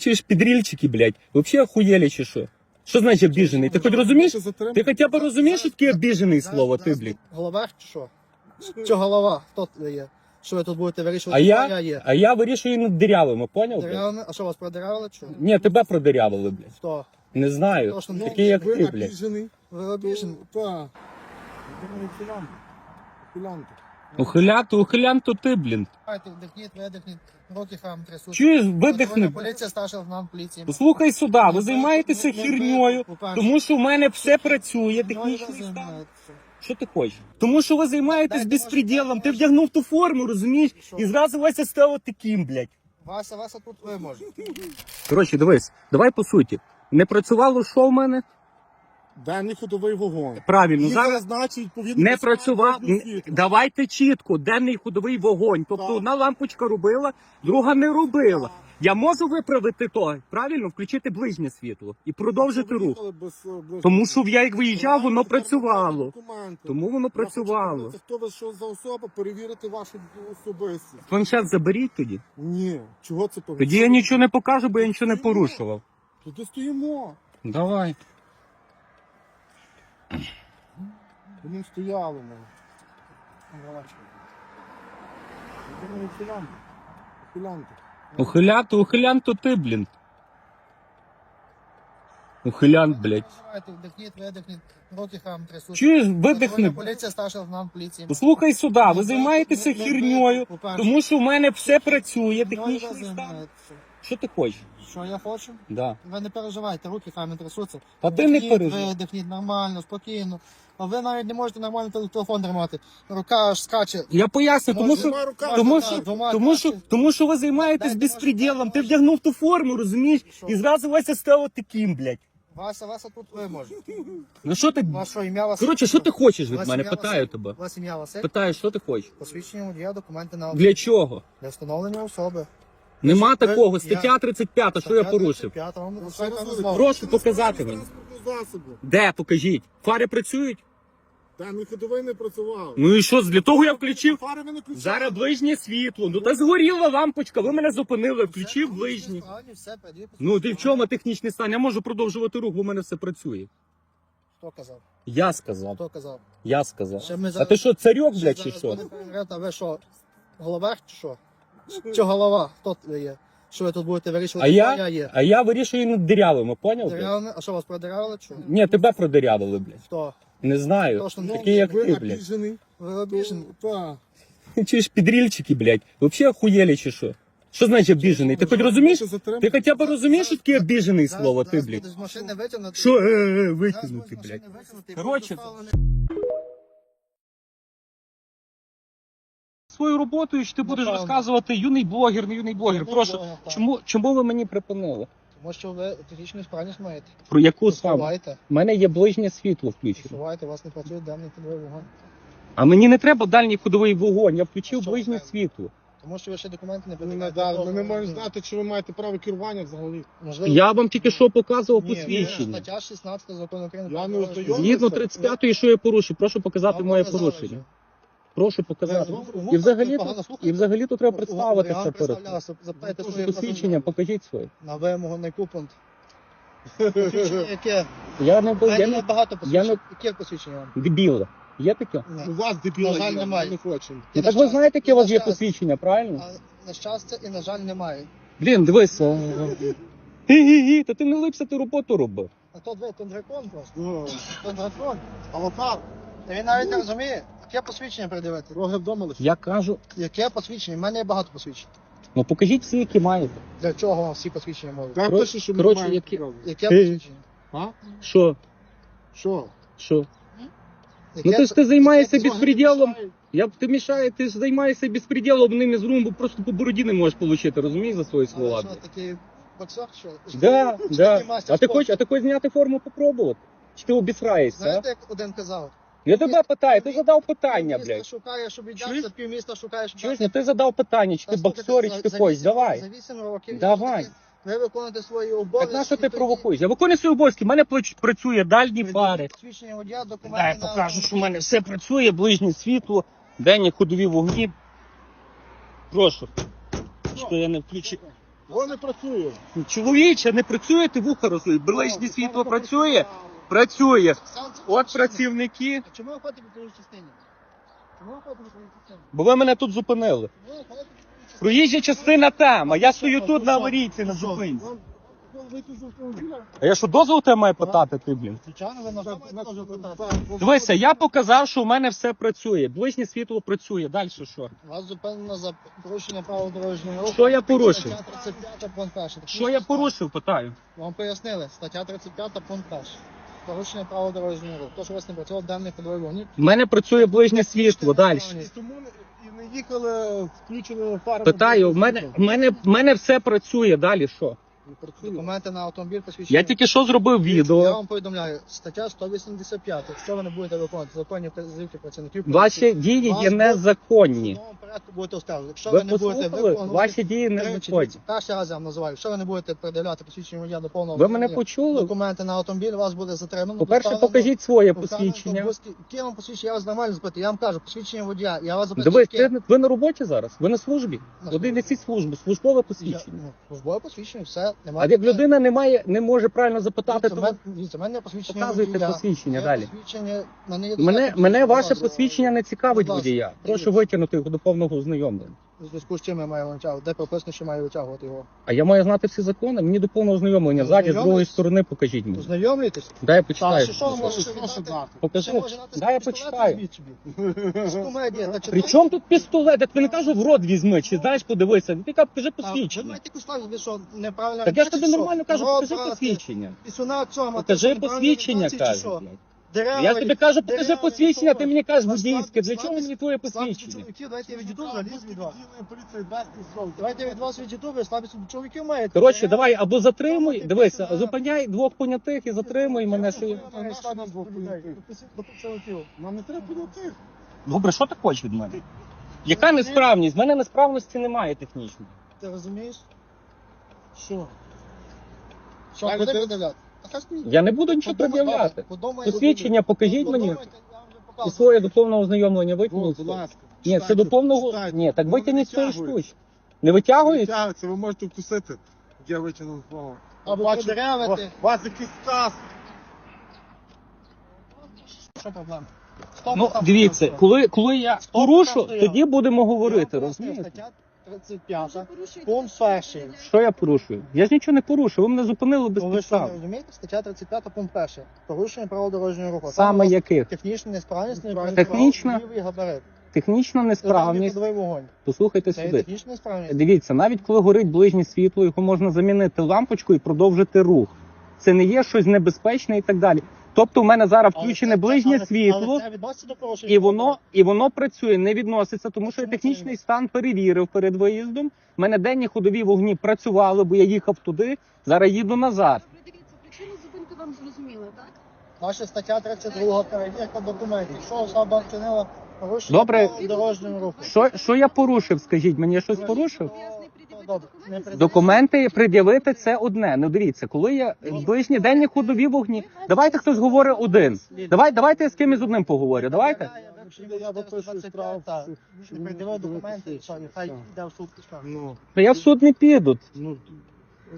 Чуєш, підрільчики, блядь, вообще охуєлі чи що? Що значить обіжений? Ти хоч розумієш? Ти хоча б розумієш, що таке обіжений слово, ти, блядь? Голова чи що? Що голова? Хто це є? Що ви тут будете А вирішувати? я, я є. а я вирішую над дирявими, поняв? блядь? Дерев'яне? А що вас продирали? Чи? Ні, тебе продирявили, блядь. Хто? Не знаю. Хто ж там як ви ти, блядь. обіжений. Ви обіжені? Так. Філянки. Ухиляти, ухилян, то ти, блін. Давайте, вдихніть, видихніть, руки хам трясуть. Чуєш, видихни. Поліція, старший лейтенант поліції. Послухай сюди, ви займаєтеся не- тому що в мене все працює, технічний стан. Що ти хочеш? Тому що ви займаєтесь Дайте безпреділом, ти вдягнув ту форму, розумієш? І зразу Вася став таким, блядь. Вася, Вася тут ви можете. Коротше, дивись, давай по суті. Не працювало що в мене? Денний ходовий вогонь. Правильно, Їх зараз значить, відповідно, не до працював. Н- Давайте чітко, денний ходовий вогонь. Тобто Так. одна лампочка робила, друга не робила. Я можу виправити то, правильно, включити ближнє світло і продовжити Ви рух. їхали без, е, ближнього. Тому що я як виїжджав, воно Тепер працювало. документи. Тому воно Я хочу працювало. подивитися, Хто ви що за особа, перевірити вашу особистість. Зараз заберіть тоді. Ні, чого це повинно? Тоді я нічого не покажу, бо я нічого не порушував. Тоді стоїмо. Давай. Вони стояли ми. Філянки. Філянки. Ухиляти, ухилян, то ти, блін. Ухилян, блядь. Вдихніть, видихніть, руки хам трясуть. Чуєш, видихни. Поліція, старший лейтенант поліції. Послухай сюди, ви займаєтеся херньою, тому що в мене все працює, технічний стан. Що ти хочеш? Що я хочу? Да. Ви не переживайте, руки хай не трясуться. Та ти не переживай. Видихніть нормально, спокійно. А ви навіть не можете нормально телефон тримати. Рука аж скаче. Я поясню, тому що, Двома руками, тому так, що, двома тому що, тому що ви займаєтесь Дайте, безпреділом. Ти вдягнув ту форму, розумієш? І зразу Вася став таким, блядь. Вася, Вася тут ви можете. Ну що ти? Ваше ім'я Василь. Коротше, що ти хочеш від мене? ім'я Питаю Василь. тебе. Вас ім'я Василь? Питаю, що ти хочеш? Посвідчення водія, документи на Для чого? для встановлення особи. Нема ви- такого. Стаття 35, що я порушив. Ну. Прошу показати мені. Де? Покажіть. Фари працюють? Денний ходовий не працював. Ну і що, для того я включив. Фари ви не включали. Зараз ближнє світло. Ну та згоріла лампочка, ви мене зупинили, включив ближнє. Ну ти в чому технічний стан? Я можу продовжувати рух, бо в мене все працює. Хто казав? Я сказав. Хто казав? Я сказав. Ще ми А зараз- ти що, царьок, блядь, чи зараз що? будемо перевіряти, А ви що? Голова чи що? Чи голова? Хто ви є? Що ви тут будете А вирішувати? я, я є. а я вирішую над дирявими, поняв? блядь? Дерев'яне? А що вас продирали? Чи? Ні, тебе продирявили, блядь. Хто? Не знаю. Хто ж там? Як ви ти, блядь. обіжений. Ви обіжені? Так. Чуєш, підрільчики, блядь. Вообще охуєлі чи що? Що значить обіжений? Ти хоч розумієш? Ти хоча б розумієш, що таке обіжений слово, ти, зараз блядь? буде з машини витягнути. Що е, е, Зараз з блядь? машини витягнути і Коротше, буде доставлений. Свою роботу, що ти будеш Напевно. розказувати юний блогер, не юний блогер. Юний Прошу, блогер, так. чому, чому ви мені припинили? Тому що ви технічну справність маєте. Про яку саме? У мене є ближнє світло включено. Усувайте, у вас не працює денний ходовий вогонь. А мені не треба дальній ходовий вогонь, я включив що ближнє ви світло. Тому що ви ще документи не Ми не передаєте. дали. Ми не можемо знати, чи ви маєте право керування взагалі. Можливо, Я вам тільки що показував Ні, посвідчення. Стаття 16 закону України. Я не ознайомився. Згідно 35-ї, що я порушив, прошу показати Вам моє показали порушення. Прошу показати. І взагалі, слухаєте? і взагалі то треба Я представитися перед запитайте своє посвідчення, покажіть своє. На вимогу на купунт. Посвідчення яке? Я не я не багато я посвідчень. Яке посвідчення вам? дебіл. Є таке? У вас дебіла На жаль, є, немає. ми не хочемо. Ну І так ви знаєте, яке у вас є посвідчення, правильно? А на щастя і на жаль немає. Блін, дивись. Гі-гі-гі, та ти не липся, ти роботу робив. А то ви, то просто. Ну, дракон. Аватар. Та він навіть не розуміє, яке посвідчення придивити. Роги вдома лише. Я кажу, Яке посвідчення? У мене є багато посвідчень. ну покажіть всі, які маєте. Для чого вам всі посвідчення можуть? Так Коротше- пише, що ми коротше, маємо які- право. Яке Ти- посвідчення? А? Що? Що? Що? Яке- Ну ти ж ти займаєшся яке- безпреділом. Я б ти мішає, ти ж займаєшся безпреділом ним із румбу, просто по бороді не можеш отримати, розумієш за свої Але слова. що, такий боксер, що? Да, Чи да. мастер А ти спорту? хочеш, а ти хочеш зняти форму попробувати? Чи ти обісраєшся? а? Знаєте, як один казав? Я тебе питаю, ти задав питання, блядь. шукає, щоб віддати, півміста шукає, щоб Чуєш, ну ти задав питання, чи ти боксер, чи ти вісім- давай. За 8 років. Давай. Ви виконуєте свої Так обов'язки. на що ти провокуєш? Я виконую свої обов'язки, в мене плач- працює дальні приділіть фари. Посвідчення водія, документи на- покажу, що в мене все працює, ближнє світло, денні ходові вогні. Прошу. Що я не включив. Воно не працює. Чоловіче, не працює, ти вуха розує. Ближнє світло працює? Працює. От працівники. А чому ви ходите по проїжджій частині? Чому ви ходите по проїжджій частині? Бо ви мене тут зупинили. Ви ходите по проїжджій частині? Проїжджа частина там, а я стою тут на аварійці на зупинці. З автомобіля? А я що дозвол тебе маю питати ти, блін? Звичайно, ви на що На- теж питати. Дивися, я показав, що у мене все працює. Ближнє світло працює. Далі що? Вас зупинено за порушення правил дорожнього руху. Що я порушив? Стаття 35 пункт 1. Що я порушив, питаю. Вам пояснили. Стаття 35 пункт 1. Порушення правил дорожнього руху. Тож у вас не працював даний ходовий вогник. У мене працює ближнє світло. Далі. Тому не- і не їхали включили фарами. Питаю, в мене, в мене, в мене все працює. Далі що? Не. Документи на автомобіль посвідчення. Я тільки що зробив Я відео. вам повідомляю, стаття 185. Якщо ви не будете виконувати законні вказівки працівників, Ваші дії є незаконні. судовому порядку будете оскаржувати. Якщо Ви ви не будете послухали? виконувати Ваші дії незаконні. Перший раз я вам називаю. Якщо ви не будете передавати посвідчення водія до повного Ви мене виконання почули? документи на автомобіль, вас буде затримано. По-перше, доставлено- покажіть своє доставлено до посвідчення. Яке вам посвідчення? Я вас нормально запитую. Я вам кажу, посвідчення водія. Я вас запитую. Дивись, яке? ти, ви на роботі зараз? Ви на службі? На Один службі. несіть службу, службове Я- посвідчення. ну, Службове посвідчення, все. А Немає. як людина не має, не може правильно запитати, Дивіться, то в мене- дивіться, мене посвідчення Показуйте водія. посвідчення далі. Посвідчення, мене, є мене, достатньо мене ваше посвідчення не цікавить Будь ласка, водія. Прошу дивіться. витягнути його до повного ознайомлення. У зв'язку з чим я маю витягувати? Де прописано, що маю витягувати його? А я маю знати всі закони. Мені до повного ознайомлення. Ззаді, з другої сторони покажіть мені. Ознайомлюєтесь? Дай я почитаю. що, що ви можете віддати? Покажи. Дай я почитаю. та При чому тут пістолет? Я тобі не кажу в рот візьми, чи знаєш, подивися. Ти кажеш, покажи А, Ви посвідчення. маєте ви що, неправильно Так я ж тобі нормально кажу, покажи посвідчення. Покажи посвідчення, кажу. Дерева Я тобі кажу, покажи дерева посвідчення, ти мені кажеш водійське. Для чого мені твоє посвідчення? чоловіки, Давайте я відійду взагалі від вас. Давайте я від вас відійду, ви слабі чоловіків маєте. Коротше, давай або затримуй, дивися, зупиняй двох понятих і затримуй мене. Що... не. Нам не треба підійти. Добре, що ти хочеш від мене? Яка несправність? В мене несправності немає технічної. Ти розумієш? Що? Що, Так, ти- Я не буду нічого пред'являти. Посвідчення покажіть мені і своє до повного ознайомлення ласка. Ні, це до повного. Ні, так Ну, витягніть свої штучки. Не витягують? Витягується, ви можете вкусити. Я витягнув свого. Або Бачу, у вас якийсь сказ. Що проблема? Ну, дивіться, коли, коли я порушу, тоді будемо говорити, розумієте? Стаття 35, пункт перший. Що я порушую? Я ж нічого не порушую, ви мене зупинили без ви що, не підстав. розумієте? Стаття 35, пункт перший. Порушення правил дорожнього руху. Саме Там яких? Технічна несправність, не Технічна? Лівий габарит. Технічна несправність. вогонь. Послухайте Це є сюди. технічна несправність. Дивіться, навіть коли горить ближнє світло, його можна замінити лампочкою і продовжити рух. Це не є щось небезпечне і так далі. Тобто, у мене зараз включене це- ближнє але- світло, Але це відноситься до порушення. і воно, і воно працює, не відноситься, тому що я технічний стан перевірив перед виїздом. У мене денні ходові вогні працювали, бо я їхав туди. Зараз їду назад. Добре, дивіться, причину зупинки вам зрозуміла, так? Наша стаття 32 перевірка документів. Що особа вчинила порушення Добре. дорожнього руху? Що, що я порушив? Скажіть мені, я щось порушив? Документи. пред'явити це одне. Ну дивіться, коли я ближні денні ходові вогні. Давайте хтось говорить один. Давай, давайте я з кимось одним поговорю. Давайте. Я допишу штраф. Не документи, що нехай йде в суд. Ну, Ну, Я в суд не піду.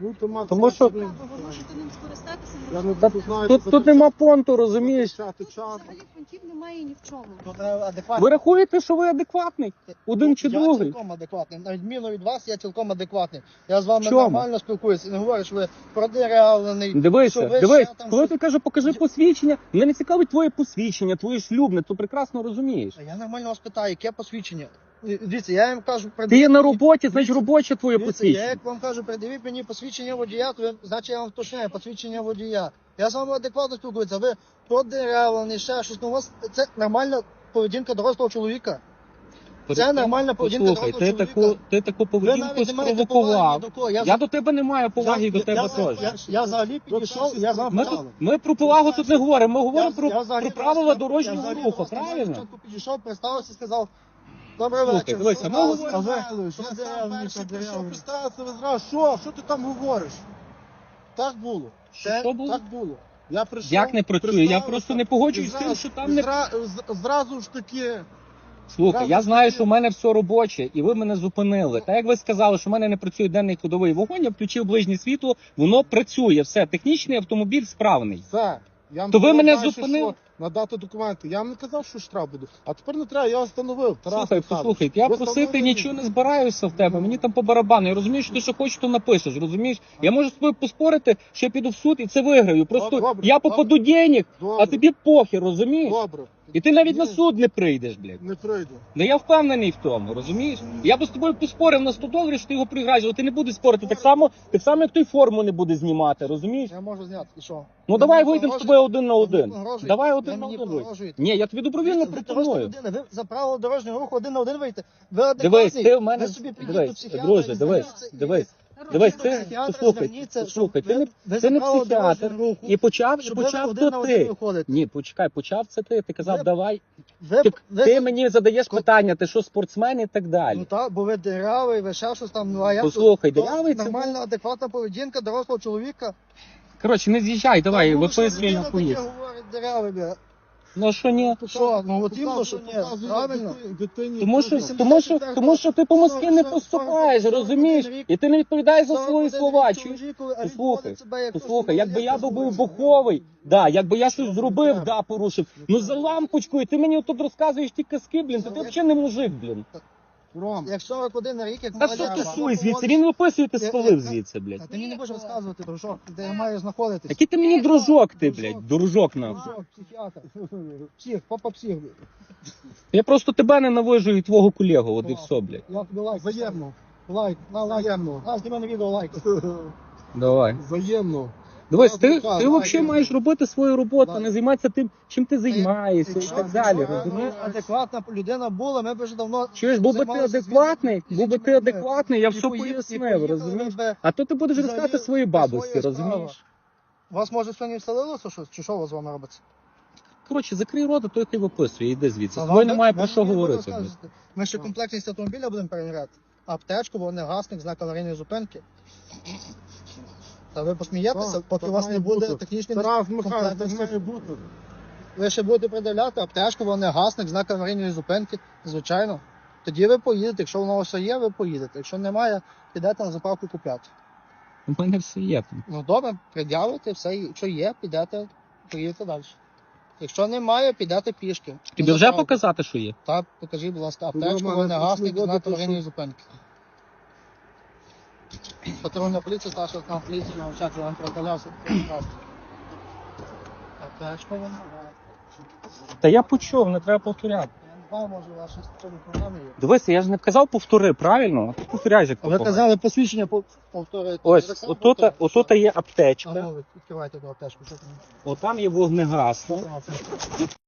Ну. Тому що- Ви можете ним скористатися. Я не не буду знати. Тут, тут нема понту, розумієш? Чати. Взагалі фронтів немає ні в чому. Тут треба адекватно. Ви рахуєте, що ви адекватний? Один чи я другий? цілком адекватний. На відміну від вас, я цілком адекватний. Я з вами Чому? нормально спілкуюся. Не говорю, що ви продеревлений. що Дивися, ви дивись, ще там коли щось- ти кажу, покажи посвідчення, мене цікавить твоє посвідчення, твоє шлюбне, ти прекрасно розумієш. А Я нормально вас питаю, яке посвідчення? Дивіться, я їм кажу, Ти є на роботі, значить робоче твоє Дивіться, я посвідчення. як вам кажу, придивіть мені посвідчення водія, то ви, значить я вам вточняю посвідчення водія. Я з вами адекватно спілкуюся, ви продеревлений, ще щось. Ну, у вас це нормальна поведінка дорослого чоловіка. Це нормальна поведінка Послухай, дорослого ти чоловіка. таку, ти таку Ви поведінку навіть не маєте поваги спровокував. до кого. Я, Я до тебе не маю поваги і до тебе я- теж. Я, я взагалі підійшов, я з вами Ми, питав. ми про повагу тут не говоримо, ми говоримо про, Я- я взагалі про правила просто- я дорожнього взагалі руху, просто правильно? початку Підійшов, представився, сказав, добрий Слухай, вечір. дивися, ми говоримо- а ви- Що перший прийшов, подивився? представився, ви зразу, що? Що ти там говориш? Так було. Що було? Так було. Я прийшов, Як не працює? Я представився, просто не погоджуюсь з тим, зразу- що там не зра- з- Зразу ж таки, Слухай, я знаю, що в мене все робоче, і ви мене зупинили. Та як ви сказали, що в мене не працює денний ходовий вогонь, я включив ближнє світло, воно працює. Все, технічний автомобіль справний. Все. Я вам То ви сказав мене дальше, зупинили? що Надати документи. Я вам не казав, що штраф буде. А тепер не треба, я вас встановив. Тарас Слухай, Михайлович. послухай, я Ви просити нічого не збираюся в тебе. Мені там по барабану. Я розумію, що ти що хочеш, то напишеш. Розумієш? Я можу з тобою поспорити, що я піду в суд і це виграю. Просто Добре, я попаду денег, Добре. а тобі похер, розумієш? Добре. І ти навіть на суд не прийдеш, блядь. Не прийду. Ну я впевнений в тому, розумієш? Я би з тобою поспорив на 100 доларів, що ти його приграєш, але ти не будеш спорити. Так само, так само, як той форму не буде знімати, розумієш? Я можу зняти. І що? Ну давай вийдемо з тобою один на один. погрожуєте? Давай Ви один на мені один. вийдемо. погрожуєте? Ні, я тобі добровільно Ви дорожня пропоную. людина, ви за правило дорожнього руху один на один вийти. Ви адекватний, Дивись, ти в мене ви собі підіть дивись, до психіатра дивись, дивись. Дивись, ти послухай, зверніться, ти не ти не психіатр. І почав, і почав то ти. Ні, почекай, почав це ти. Ти казав, давай. Ви, Ти, ви- ти мені задаєш Ко- питання, ти що спортсмен і так далі. Ну так, бо ви дирявий, ви ще щось там, ну а я Послухай, дирявий це нормальна, адекватна поведінка дорослого чоловіка. Коротше, не з'їжджай, давай, виписуй на хуї. говорить дирявий, бля? Ну що ні? Що, ну от іменно, що Показує правильно. дитині- дитині Тому що, тому що, тому що ти по Москві не поступаєш, розумієш? І ти не відповідаєш за свої слова. Чуєш? Послухай, Послухай, якби я був буховий, да, якби я щось зробив, да, порушив. Ну за лампочкою, ти мені тут розказуєш ті казки, блін, то ти взагалі не мужик, блін. Ром, Як 41 рік, як Та що ти суй звідси? Він виписує, ти Я- спалив я- звідси, блядь. А ти мені не будеш розказувати, дружок, де я маю знаходитись. Який ти мені дружок, ти, блядь, дружок нахуй. Дружок, психіатр. Псих, папа псих. Я просто тебе ненавижу і твого колегу, от і все, блядь. Я тобі лайк. взаємно. Лайк, на лайк. Взаємно. На, зніми на відео лайк. Давай. Взаємно. Дивись, ти, ти взагалі маєш робити свою роботу, а не займатися тим, чим ти займаєшся і так далі, розумієш? адекватна людина була, ми б вже давно Чуєш, був би ти займалися адекватний, був би ти адекватний, я І все і пояснив, поїхали розумієш? би А то ти будеш взагалі розказати своїй по бабусі, розумієш? У вас може сьогодні вселилося щось? Чи що у вас з вами робиться? Коротше, закрий рота, той хай виписує, йди звідси. З тобою немає про що говорити. Ми ще комплектність автомобіля будемо перевіряти. Аптечку, вогнегасник, знак аварійної зупинки. Та ви посмієтеся, Так, поки так у вас має не буде бути. технічної Тарас Михайлович, так комплектності. має бути. Ви ще будете придивляти аптечку, вогнегасник, знак аварійної зупинки, звичайно. Тоді ви поїдете. Якщо воно все є, ви поїдете. Якщо немає, підете на заправку купляти. У мене все є. Ну добре, пред'явите, все, якщо є, підете, поїдете далі. Якщо немає, підете пішки. Тобі вже показати, що є? Так, покажіть, будь ласка, аптечку, мене вогнегасник, почали знак аварійної зупинки. Патрульна поліція, старший лейтенант поліції, навчати вам прокалявся. Аптечку, вогнегасник. Та я почув, не треба повторяти. Я не знаю, може, у вас щось в цьому програмі є. Дивися, я ж не казав повтори, правильно? А ти повторяєш, як Ви попало. казали посвідчення по- повторити. Ось, так само отут, повторите? отут є аптечка, ну, відкривайте до аптечку. що там? отам є вогнегасник. Що там?